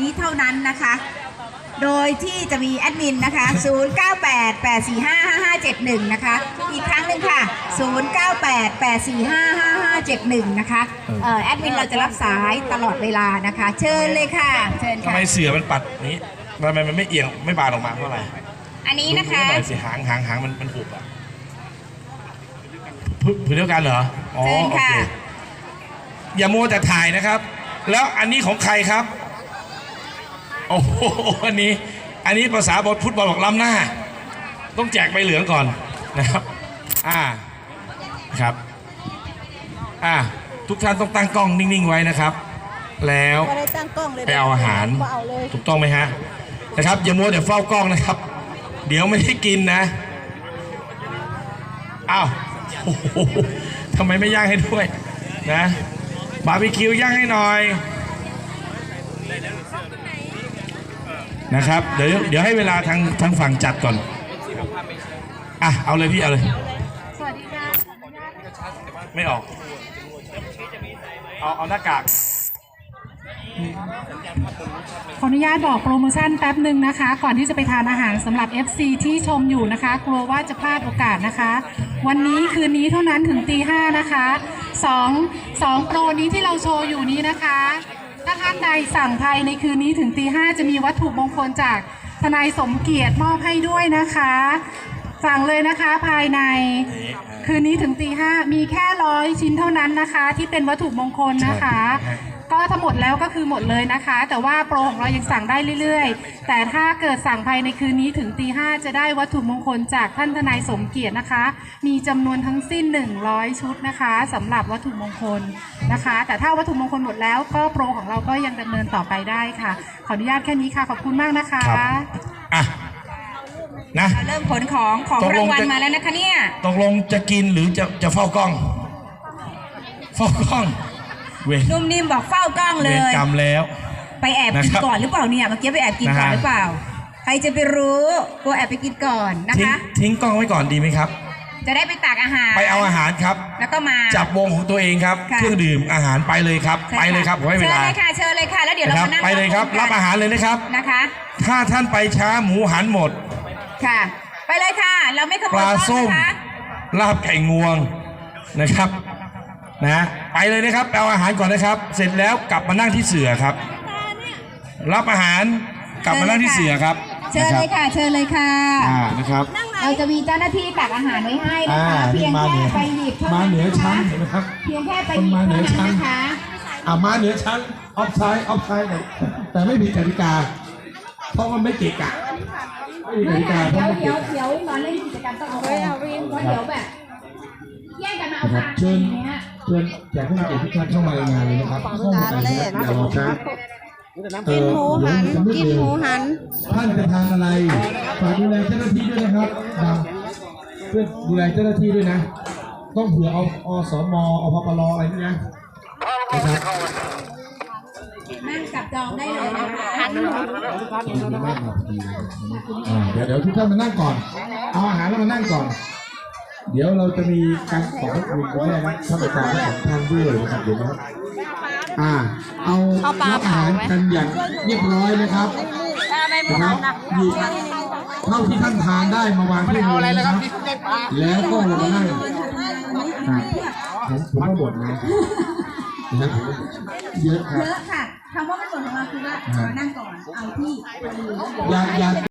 นี้เท่านั้นนะคะ โดยที่จะมีแอดมินนะคะ 0988455571 นะคะ อีกครั้งหนึ่งค่ะ 0988455571 นะคะเอ่อแอดมินเราจะรับสายตลอดเวลานะคะ เชิญเลยค่ะ เชิญทำค่ะ ไมเสือมันปัดนี้ทำไมมันไม่เอียงไม่บานออกมาเพราะอะไรอันนี้นะคะดูหน่อยสิหางหางหางมันมันหุบอะผืผืนเดียวกันเหรออ๋อเชิญโอค่ะ เคอย่ามัวแต่ถ่ายนะครับ แล้วอันนี้ของใครครับ โอ้โหอันนี้ อันนี้ภาษาบอลฟุตบอลบอกล้ำหน้า ต้องแจกใบเหลืองก่อนนะครับ อ่า ครับ อ่า ทุกท่านต้องตั้งกล้องนิ่งๆไว้นะครับ แล้วไม่ได้ตั้งกล้องเลยไปเอาอาหารบ่เอาเลยถูกต้องไหมฮะ นะครับ อย่ามัวแต่เฝ้ากล้องนะครับ เดี๋ยวไม่ได้กินนะ อ้าวโอ้โหทำไมไม่ย่างให้ด้วย นะ บาร์บีคิวย่างให้หน่อย นะครับ เดี๋ยวเดี๋ยวให้เวลาทางทางฝั่งจัดก่อนอะเอาเลยพี่เอาเลยสวัสดีค่ะไม่ออกเอาเอาหน้ากากขออนุญาตบอกโปรโมชั่นแป๊บหนึ่งนะคะ ก่อนที่จะไปทานอาหารสำหรับ FC ที่ชมอยู่นะคะ กลัวว่าจะพลาดโอกาสนะคะ วันนี้คืนนี้เท่านั้นถึงตีห้านะคะสองสองโปรนี้ที่เราโชว์อยู่นี้นะคะ ถ้าท่านใดสั่งภายในคืนนี้ถึงตีห้าจะมีวัตถุมงคลจากทนายสมเกียรติมอบให้ด้วยนะคะ สั่งเลยนะคะภายใน คืนนี้ถึงตีห้ามีแค่ร้อยชิ้นเท่านั้นนะคะ ที่เป็นวัตถุมงคลนะคะ ใช่ ก็ทั้งหมดแล้วก็คือหมดเลยนะคะ แต่ว่าโปรของเรายังสั่งได้เรื่อยๆ แต่ถ้าเกิดสั่งภายในคืนนี้ถึงตีห้าจะได้วัตถุมงคลจากท่านทนายสมเกียรตินะคะ มีจำนวนทั้งสิ้น 100 ชุดนะคะสำหรับวัตถุมงคลนะคะ แต่ถ้าวัตถุมงคลหมดแล้วก็โปรของเราก็ยังดำเนินต่อไปได้ค่ะ ขออนุญาตแค่นี้ค่ะ ขอบคุณมากนะคะครับอะนะเริ่มขนของของตกลรางงวัลจะมาแล้วนะคะเนี่ยตกลงจะกินหรือจะจะเฝ้ากล้อง เฝ้ากล้อง เวร นุ่มนิ่มบอกเฝ้ากล้องเลเวรย กรรมแล้ว ไปแอบนะกินครับก่อนหรือเปล่าเนี่ยเมื่อกี้ไปแอบกินก่อนนะฮะ หรือเปล่า ใครจะไปรู้กลัวแอบไปกินก่อนนะทิ้งคะ ทิ้งกล้องไว้ก่อนดีไหมครับ จะได้ไปตักอาหารไปเอาอาหารครับ แล้วก็มา จับวงของตัวเองครับ ค่ะ เครื่องดื่มอาหารไปเลยครับ ใช่ไปเลยครับผมให้เวเชิญลาเลยค่ะเชิญเลยค่ะแล้วเดี๋ยวเรานะครับมานั่งไปเลยครับ รับอาหารเลยนะครับ นะคะ ถ้าท่านไปช้าหมูหันหมด ค่ะ ไปเลยค่ะ เราไม่ขโมปยลาต้ส้นมนะคะลาบไก่งวงนะครับ นะไปเลยนะครับไปเอาอาหารก่อนนะครับ เสร็จแล้วกลับมานั่งที่เสือครับ รับอาหารกลับมานั่งที่เสือครับเชิญเลยค่ะ เชิญเลยค่ะอ่านะครับเราจะมีเจ้าหน้าที่ตักอาหารไว้ให้นะอ่าคะเพียงมาแค่เหนือไปหยิบเท่ามานั้นเหนือนะคะชั้นเห็นไหมครับเพียงแค่ไปคนหยิบมาเหนืเท่าอชั้นั้นนนะคะอ่ามาเหนือชั้นออฟไซด์ออฟไซด์แต่ไม่มีกติกา เพราะมันไม่เกะกะไม่มีกไม่ติกาค่ะเพราะเดี๋ยวไม่เดี๋เกะยวกะเดี๋ยวตอนเล่นกิจกรรมต้องเอาไว้เอาวินเพราะเดี๋ยวแบบแย่งกันมาเอานะครับตังค์เชิญ อย่างเงี้ยเชิญแขกผู้มีเกียรติทุกท่านเข้ามารายงานเลยนะครับห้องการเล่นอย่ารอช้าเอ่กินอหมูหันเดี๋ยวจะมืดกินเร็หวมูหันท่านจะทานอะไรฝากดูแลเจ้าหน้าที่ด้วยนะครับนะเพื่อดูแลเจ้าหน้าที่ด้วยนะ ต้องเผื่อเอาอสมอพปรอะไรนี่นะนะครับนั่งจับจองได้เลยนะคะอ่าเดี๋ยวเดี๋ยวทุกท่านมานั่งก่อน เอาอาหารแล้วมานั่งก่อน เดี๋ยวเราจะมีการขอบพระคุณแม่นะท่านประธานทั้งสองท่านด้วยนะครับเดี๋ยวนะอ่า เอารับอาหารกันอย่างเรียบร้อยนะครับนะครับหยิบเท่าที่ท่านทานได้มาวางที่มือนะครับ แล้วก็ลงมานั่งครับผมผมก็บ่นนะนะครับเยอะครัเยบอะค่ะคำว่าไม่หมดของเราคือว่านั่งก่อน เอาที่อยาอย่า